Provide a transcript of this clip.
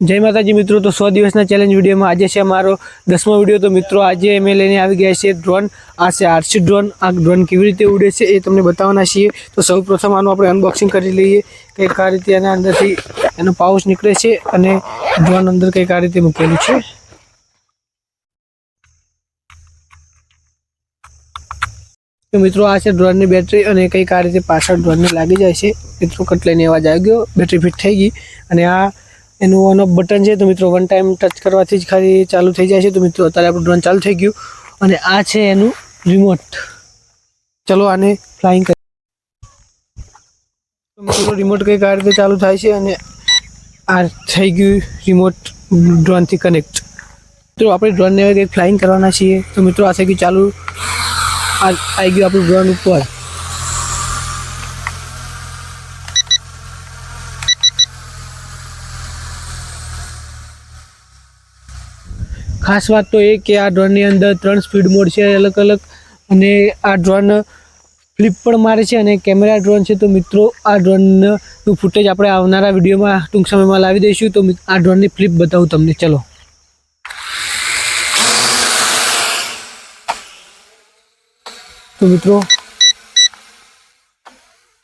જય માતાજી મિત્રો, તો સો દિવસના ચેલેન્જ વિડીયોમાં આજે છે મારો દસમો વીડિયો. તો મિત્રો, આજે અમે લઈને આવી ગયા છીએ ડ્રોન આ છે આરસી ડ્રોન આ ડ્રોન કેવી રીતે ઉડે છે એ તમને બતાવવાના છીએ. તો સૌ પ્રથમ આનું આપણે અનબોક્સિંગ કરી લઈએ. કંઈક આ રીતે એના અંદરથી એનો પાઉચ નીકળે છે અને ડ્રોન અંદર કંઈક આ રીતે મૂકેલું છે. મિત્રો, આ છે ડ્રોનની બેટરી અને કંઈક આ રીતે પાછળ ડ્રોનને લાગી જાય છે. મિત્રો, કટ લઈને અવાજ આવી ગયો. બેટરી ફિટ થઈ ગઈ. અને આ એનું ઓન ઓફ બટન છે. તો મિત્રો વન ટાઈમ ટચ કરવાથી જ ખાલી ચાલુ થઈ જાય છે. તો મિત્રો, અત્યારે આપણું ડ્રોન ચાલુ થઈ ગયું. અને આ છે એનું રિમોટ ચલો આને ફ્લાઇંગ મિત્રો રિમોટ કંઈક આ રીતે ચાલુ થાય છે અને આ થઈ ગયું રિમોટ ડ્રોનથી કનેક્ટ મિત્રો, આપણે ડ્રોનને હવે કંઈક ફ્લાઇંગ કરવાના છીએ. તો મિત્રો, આ થઈ ગયું ચાલુ. આ આવી ગયું આપણું ડ્રોન ઉપર. ખાસ વાત તો એ કે આ ડ્રોનની અંદર ત્રણ સ્પીડ મોડ છે અલગ અલગ. અને આ ડ્રોન ફ્લિપ પણ મારે છે અને કેમેરા ડ્રોન છે. તો મિત્રો, આ ડ્રોનનું ફૂટેજ આપણે આવનારા વિડીયોમાં ટૂંક સમયમાં લાવી દઈશું. તો આ ડ્રોનની ફ્લિપ બતાવું તમને. ચલો. તો મિત્રો